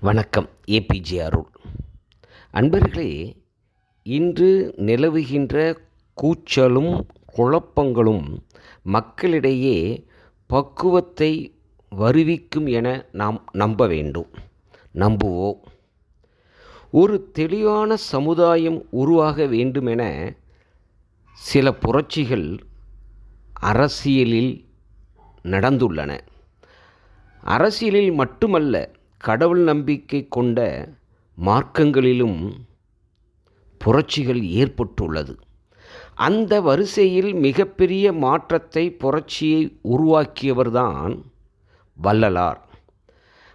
வணக்கம் ஏபிஜே அருள். அன்பர்களே இன்று நிலவுகின்ற கூச்சலும் குழப்பங்களும் மக்களிடையே பக்குவத்தை வருவிக்கும் என நாம் நம்ப வேண்டும். நம்புவோம். ஒரு தெளிவான சமுதாயம் உருவாக வேண்டுமென சில புரட்சிகள் அரசியலில் நடந்துள்ளன. அரசியலில் மட்டுமல்ல கடவுள் நம்பிக்கை கொண்ட மார்க்கங்களிலும் புரட்சிகள் ஏற்பட்டுள்ளது. அந்த வரிசையில் மிகப்பெரிய மாற்றத்தை புரட்சியை உருவாக்கியவர்தான் வள்ளலார்.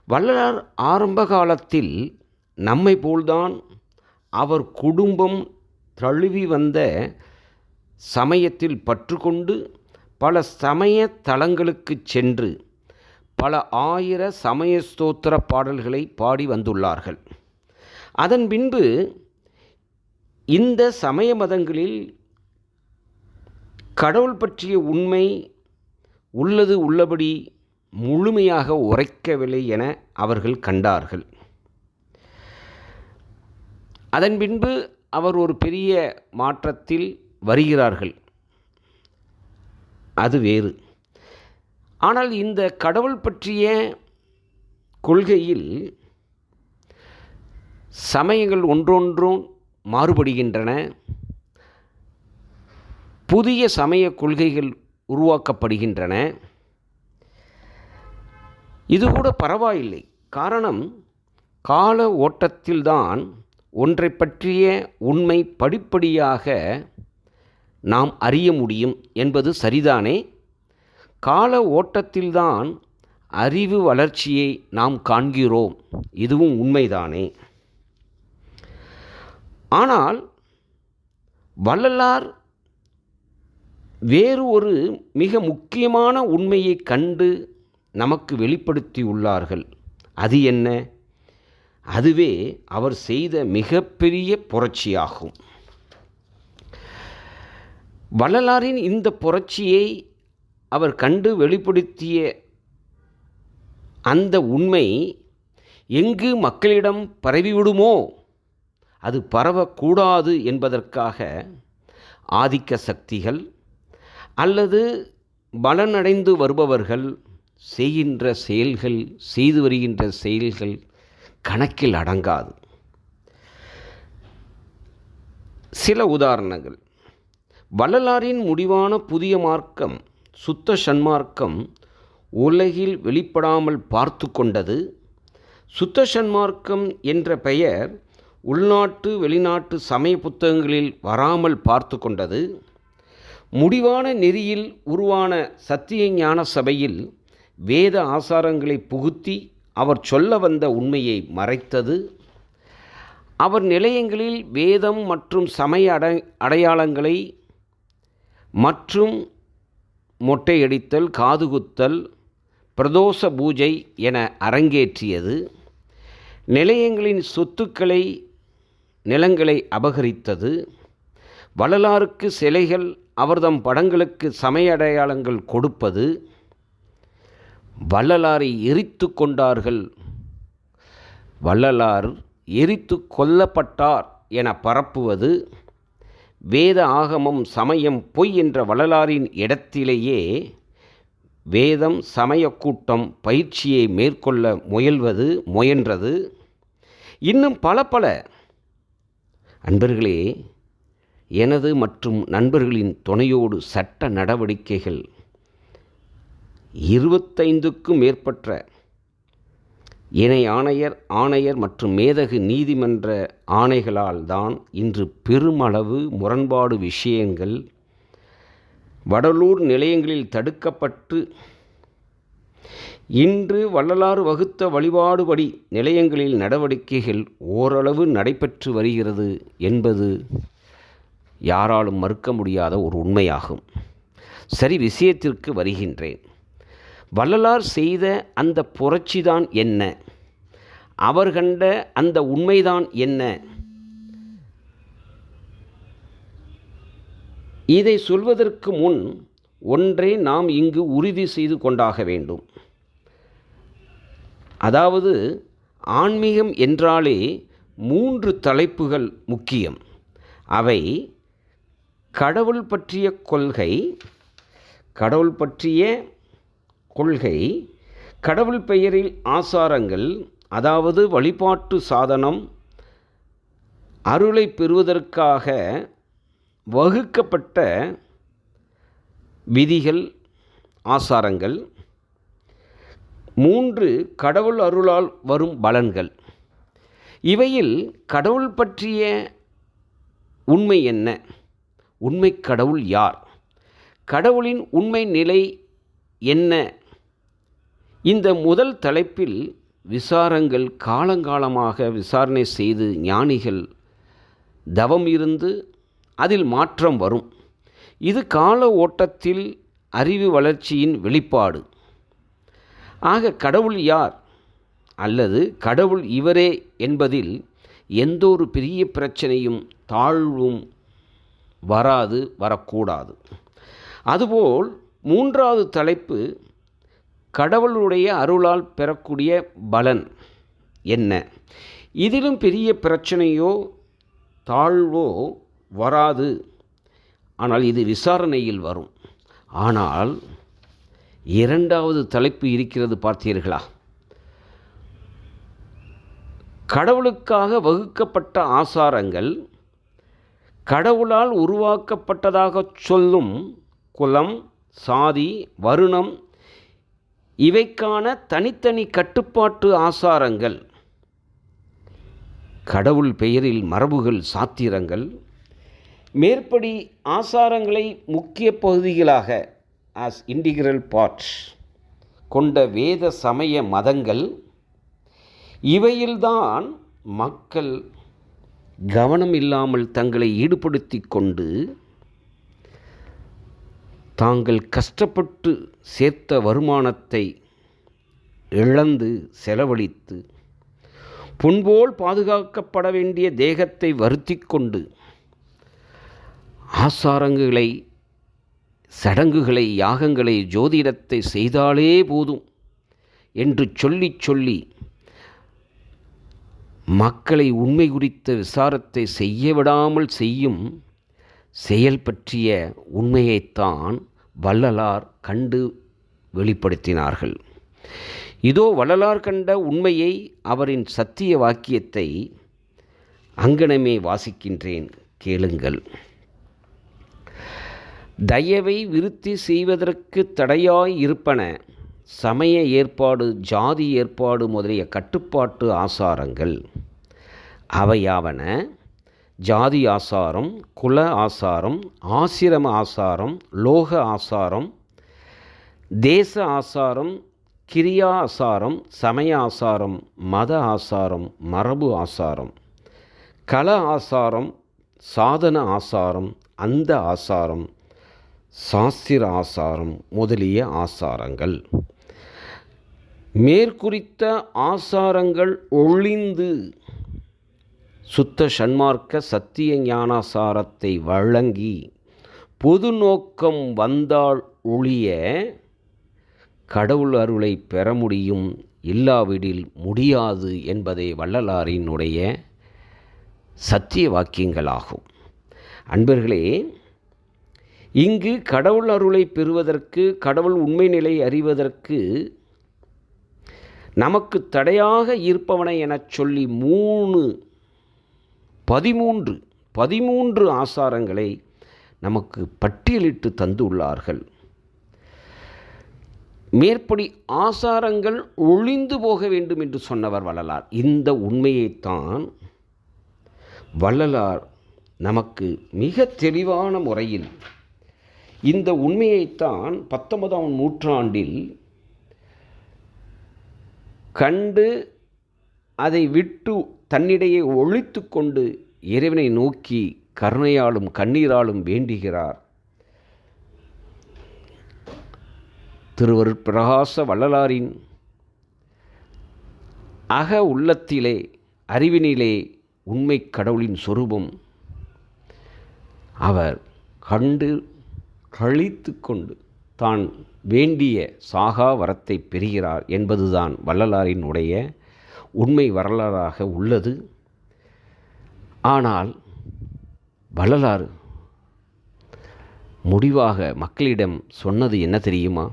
வள்ளலார் ஆரம்ப காலத்தில் நம்மை போல்தான் அவர் குடும்பம் தழுவி வந்த சமயத்தில் பற்றுக்கொண்டு பல சமய தலங்களுக்கு சென்று பல ஆயிர சமய ஸ்தோத்திர பாடல்களை பாடி வந்துள்ளார்கள். அதன் பின்பு இந்த சமய மதங்களில் கடவுள் பற்றிய உண்மை உள்ளது உள்ளபடி முழுமையாக உரைக்கவில்லை என அவர்கள் கண்டார்கள். அதன் பின்பு அவர் ஒரு பெரிய மாற்றத்தில் வருகிறார்கள். அது வேறு. ஆனால் இந்த கடவுள் பற்றிய கொள்கையில் சமயங்கள் ஒன்றொன்றும் மாறுபடுகின்றன. புதிய சமய கொள்கைகள் உருவாக்கப்படுகின்றன. இது கூட பரவாயில்லை. காரணம் கால ஓட்டத்தில்தான் ஒன்றை பற்றிய உண்மை படிப்படியாக நாம் அறிய முடியும் என்பது சரிதானே? கால ஓட்டத்தில்தான் அறிவு வளர்ச்சியை நாம் காண்கிறோம். இதுவும் உண்மைதானே? ஆனால் வள்ளலார் வேறு ஒரு மிக முக்கியமான உண்மையை கண்டு நமக்கு வெளிப்படுத்தியுள்ளார்கள் அது என்ன? அதுவே அவர் செய்த மிகப்பெரிய புரட்சியாகும். வள்ளலாரின் இந்த புரட்சியை அவர் கண்டு வெளிப்படுத்திய அந்த உண்மை எங்கு மக்களிடம் பரவிவிடுமோ அது பரவக்கூடாது என்பதற்காக ஆதிக்க சக்திகள் அல்லது பலனடைந்து வருபவர்கள் செய்கின்ற செயல்கள் செய்து வருகின்ற செயல்கள் கணக்கில் அடங்காது. சில உதாரணங்கள். வள்ளலாரின் முடிவான புதிய மார்க்கம் சுத்த சன்மார்க்கம் உலகில் வெளிப்படாமல் பார்த்து கொண்டது. சுத்த சன்மார்க்கம் என்ற பெயர் உள்நாட்டு வெளிநாட்டு சமய புத்தகங்களில் வராமல் பார்த்து கொண்டது. முடிவான நெறியில் உருவான சத்திய ஞான சபையில் வேத ஆசாரங்களை புகுத்தி அவர் சொல்ல வந்த உண்மையை மறைத்தது. அவர் நிலையங்களில் வேதம் மற்றும் சமய அடை அடையாளங்களை மற்றும் மொட்டையடித்தல் காதுகுத்தல் பிரதோஷ பூஜை என அரங்கேற்றியது. நிலையங்களின் சொத்துக்களை நிலங்களை அபகரித்தது. வள்ளலாருக்கு சிலைகள் அவர்தம் படங்களுக்கு சமயடையாளங்கள் கொடுப்பது. வள்ளலாரை எரித்து கொண்டார்கள். வள்ளலார் எரித்து கொல்லப்பட்டார் என பரப்புவது. வேத ஆகமம் சமயம் பொய் என்ற வள்ளலாரின் இடத்திலேயே வேதம் சமய கூட்டம் பயிற்சியை மேற்கொள்ள முயல்வது முயன்றது. இன்னும் பல பல. அன்பர்களே எனது மற்றும் நண்பர்களின் துணையோடு சட்ட நடவடிக்கைகள் இருபத்தைந்துக்கும் மேற்பட்ட இணை ஆணையர் ஆணையர் மற்றும் மேதகு நீதிமன்ற ஆணைகளால் தான் இன்று பெருமளவு முரண்பாடு விஷயங்கள் வடலூர் நிலையங்களில் தடுக்கப்பட்டு இன்று வள்ளலாறு வகுத்த வழிபாடுபடி நிலையங்களில் நடவடிக்கைகள் ஓரளவு நடைபெற்று வருகிறது என்பது யாராலும் மறுக்க முடியாத ஒரு உண்மையாகும். சரி விஷயத்திற்கு வருகின்றேன். வள்ளலார் செய்த அந்த புரட்சிதான் என்ன? அவர் கண்ட அந்த உண்மைதான் என்ன? இதை சொல்வதற்கு முன் ஒன்றை நாம் இங்கு உறுதி செய்து கொண்டாக வேண்டும். அதாவது ஆன்மீகம் என்றாலே மூன்று தலைப்புகள் முக்கியம். அவை கடவுள் பற்றிய கொள்கை கடவுள் பற்றிய கொள்கை கடவுள் பெயரில் ஆசாரங்கள் அதாவது வழிபாட்டு சாதனம் அருளை பெறுவதற்காக வகுக்கப்பட்ட விதிகள் ஆசாரங்கள். மூன்று கடவுள் அருளால் வரும் பலன்கள். இவையில் கடவுள் பற்றிய உண்மை என்ன? உண்மை கடவுள் யார்? கடவுளின் உண்மை நிலை என்ன? இந்த முதல் தலைப்பில் விசாரங்கள் காலங்காலமாக விசாரணை செய்து ஞானிகள் தவம் இருந்து அதில் மாற்றம் வரும். இது கால ஓட்டத்தில் அறிவு வளர்ச்சியின் வெளிப்பாடு. ஆக கடவுள் யார்? அல்லது கடவுள் இவரே என்பதில் எந்த ஒரு பெரிய பிரச்சனையும் தாழ்வும் வராது வரக்கூடாது. அதுபோல் மூன்றாவது தலைப்பு கடவுளுடைய அருளால் பெறக்கூடிய பலன் என்ன? இதிலும் பெரிய பிரச்சனையோ தாழ்வோ வராது. ஆனால் இது விசாரணையில் வரும். ஆனால் இரண்டாவது தலைப்பு இருக்கிறது பார்த்தீர்களா? கடவுளுக்காக வகுக்கப்பட்ட ஆசாரங்கள் கடவுளால் உருவாக்கப்பட்டதாக சொல்லும் குலம் சாதி வருணம் இவைக்கான தனித்தனி கட்டுப்பாட்டு ஆசாரங்கள் கடவுள் பெயரில் மரபுகள் சாத்திரங்கள் மேற்படி ஆசாரங்களை முக்கிய பகுதிகளாக ஆஸ் இன்டிகிரல் பார்ட்ஸ் கொண்ட வேத சமய மதங்கள் இவையில்தான் மக்கள் கவனம் இல்லாமல் தங்களை ஈடுபடுத்தி கொண்டு தாங்கள் கஷ்டப்பட்டு சேர்த்த வருமானத்தை இழந்து செலவழித்து புண்போல் பாதுகாக்கப்பட வேண்டிய தேகத்தை வருத்தி கொண்டு ஆசாரங்களை சடங்குகளை யாகங்களை ஜோதிடத்தை செய்தாலே போதும் என்று சொல்லி சொல்லி மக்களை உண்மை குறித்த விசாரத்தை செய்ய விடாமல் செய்யும் செயல் பற்றிய உண்மையைத்தான் வள்ளலார் கண்டு வெளிப்படுத்தினார்கள். இதோ வள்ளலார் கண்ட உண்மையை அவரின் சத்திய வாக்கியத்தை அங்கனமே வாசிக்கின்றேன் கேளுங்கள். தயவை விருத்தி செய்வதற்கு தடையாய் இருப்பன சமய ஏற்பாடு ஜாதி ஏற்பாடு முதலிய கட்டுப்பாட்டு ஆசாரங்கள் அவையாவன. ஜாதி ஆசாரம் குல ஆசாரம் ஆசிரம ஆசாரம் லோக ஆசாரம் தேச ஆசாரம் கிரியா ஆசாரம் சமய ஆசாரம் மத ஆசாரம் மரபு ஆசாரம் கல ஆசாரம் சாதன ஆசாரம் அந்த ஆசாரம் சாஸ்திர ஆசாரம் முதலிய ஆசாரங்கள். மேற்குறித்த ஆசாரங்கள் ஒளிந்து சுத்த சன்மார்க்க சத்திய ஞானாசாரத்தை வழங்கி பொது நோக்கம் வந்தால் ஒழிய கடவுள் அருளை பெற முடியும் இல்லாவிடில் முடியாது என்பதே வள்ளலாரினுடைய சத்திய வாக்கியங்களாகும். அன்பர்களே இங்கு கடவுள் அருளை பெறுவதற்கு கடவுள் உண்மை நிலை அறிவதற்கு நமக்கு தடையாக இருப்பவனை எனச் சொல்லி மூணு பதிமூன்று பதிமூன்று ஆசாரங்களை நமக்கு பட்டியலிட்டு தந்துள்ளார்கள் மேற்படி ஆசாரங்கள் ஒளிந்து போக வேண்டும் என்று சொன்னவர் வள்ளலார். இந்த உண்மையைத்தான் வள்ளலார் நமக்கு மிக தெளிவான முறையில் இந்த உண்மையைத்தான் பத்தொன்பதாம் நூற்றாண்டில் கண்டு அதை விட்டு தன்னிடையே ஒழித்து கொண்டு இறைவனை நோக்கி கருணையாலும் கண்ணீராலும் வேண்டுகிறார். திருவருட்பிரகாச வள்ளலாரின் அக உள்ளத்திலே அறிவினிலே உண்மை கடவுளின் சொரூபம். அவர் கண்டு கழித்து கொண்டு தான் வேண்டிய சாகா வரத்தை பெறுகிறார் என்பதுதான் வள்ளலாரினுடைய உண்மை வரலாறாக உள்ளது. ஆனால் வரலாறு முடிவாக மக்களிடம் சொன்னது என்ன தெரியுமா?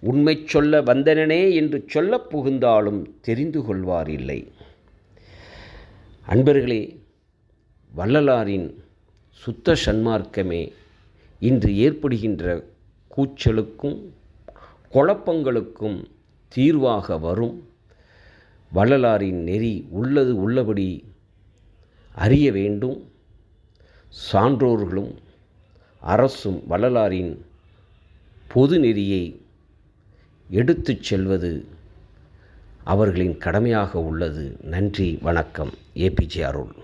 உண்மை சொல்ல வந்தனனே என்று சொல்லப் புகுந்தாலும் தெரிந்து கொள்வார் இல்லை. அன்பர்களே வள்ளலாரின் சுத்த சன்மார்க்கமே இன்று ஏற்படுகின்ற கூச்சலுக்கும் குழப்பங்களுக்கும் தீர்வாக வரும். வள்ளலாரின் நெறி உள்ளது உள்ளபடி அறிய வேண்டும். சான்றோர்களும் அரசும் வள்ளலாரின் பொது நெறியை எடுத்துச் செல்வது அவர்களின் கடமையாக உள்ளது. நன்றி வணக்கம். ஏபிஜே அருள்.